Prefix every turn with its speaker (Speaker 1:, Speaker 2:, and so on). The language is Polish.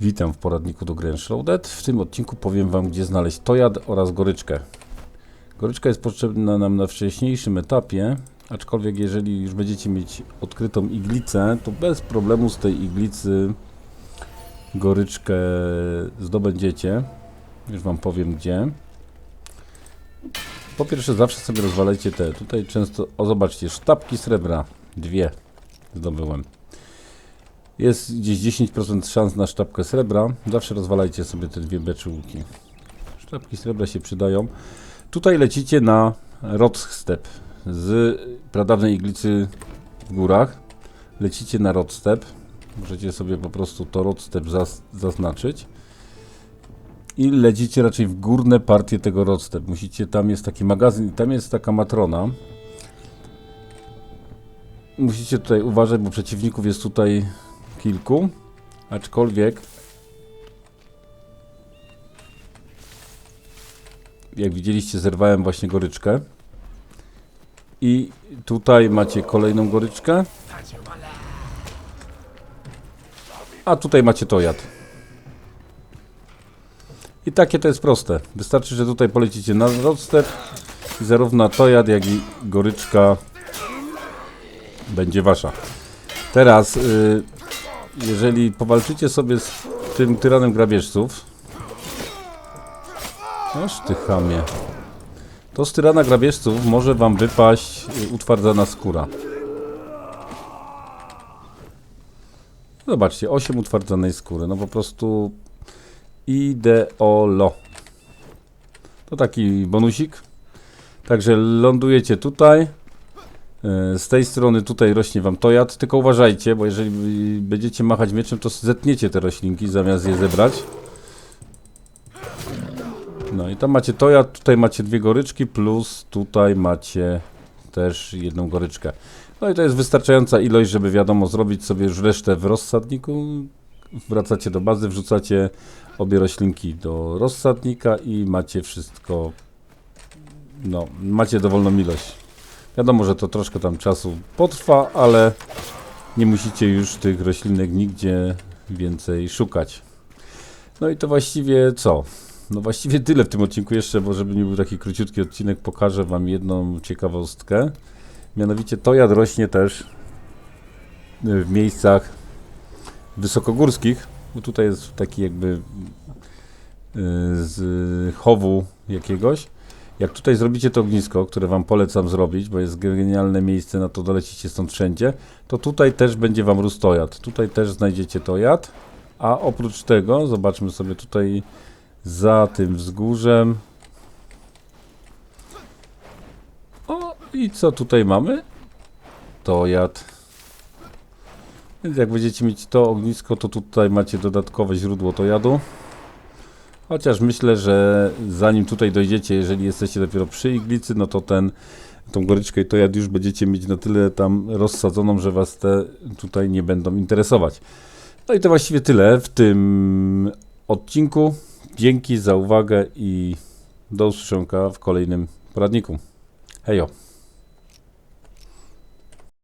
Speaker 1: Witam w poradniku do Grand Shrouded. W tym odcinku powiem Wam, gdzie znaleźć tojad oraz goryczkę. Goryczka jest potrzebna nam na wcześniejszym etapie, aczkolwiek jeżeli już będziecie mieć odkrytą iglicę, to bez problemu z tej iglicy goryczkę zdobędziecie. Już Wam powiem gdzie. Po pierwsze zawsze sobie rozwalajcie te, tutaj często, o zobaczcie, sztabki srebra, dwie zdobyłem. Jest gdzieś 10% szans na sztabkę srebra. Zawsze rozwalajcie sobie te dwie beczułki. Sztabki srebra się przydają. Tutaj lecicie na Rodstep z pradawnej iglicy w górach. Lecicie na Rodstep. Możecie sobie po prostu to Rodstep zaznaczyć. I lecicie raczej w górne partie tego Rodstep. Musicie, tam jest taki magazyn, tam jest taka matrona. Musicie tutaj uważać, bo przeciwników jest tutaj kilku, aczkolwiek jak widzieliście zerwałem właśnie goryczkę. I tutaj macie kolejną goryczkę. A tutaj macie tojad i takie to jest proste. Wystarczy, że tutaj polecicie na rodstep i zarówno tojad jak i goryczka będzie wasza. Teraz y, jeżeli powalczycie sobie z tym tyranem grabieżców Aż ty chamie. To z tyrana grabieżców może wam wypaść y, utwardzana skóra. Zobaczcie, 8 utwardzanej skóry, no po prostu ideolo. To taki bonusik. Także lądujecie tutaj Z tej strony tutaj rośnie wam tojad, tylko uważajcie, bo jeżeli będziecie machać mieczem, to zetniecie te roślinki zamiast je zebrać. No i tam macie tojad, tutaj macie dwie goryczki, plus tutaj macie też jedną goryczkę. No i to jest wystarczająca ilość, żeby wiadomo, zrobić sobie już resztę w rozsadniku. Wracacie do bazy, wrzucacie obie roślinki do rozsadnika i macie wszystko, no, macie dowolną ilość. Wiadomo, że to troszkę tam czasu potrwa, ale nie musicie już tych roślinek nigdzie więcej szukać. No i to właściwie co? No właściwie tyle w tym odcinku jeszcze, bo żeby nie był taki króciutki odcinek, pokażę wam jedną ciekawostkę. Mianowicie tojad rośnie też w miejscach wysokogórskich, bo tutaj jest taki jakby y, z chowu jakiegoś. Jak tutaj zrobicie to ognisko, które Wam polecam zrobić, bo jest genialne miejsce na to, dolecicie stąd wszędzie, to tutaj też będzie Wam rósł tojad. Tutaj też znajdziecie tojad, a oprócz tego, zobaczmy sobie tutaj za tym wzgórzem. O, i co tutaj mamy? Tojad. Więc jak będziecie mieć to ognisko, to tutaj macie dodatkowe źródło tojadu. Chociaż myślę, że zanim tutaj dojdziecie, jeżeli jesteście dopiero przy iglicy, no to ten, tą goryczkę i tojad już będziecie mieć na tyle tam rozsadzoną, że was te tutaj nie będą interesować. No i to właściwie tyle w tym odcinku. Dzięki za uwagę i do usłyszenia w kolejnym poradniku. Hejo!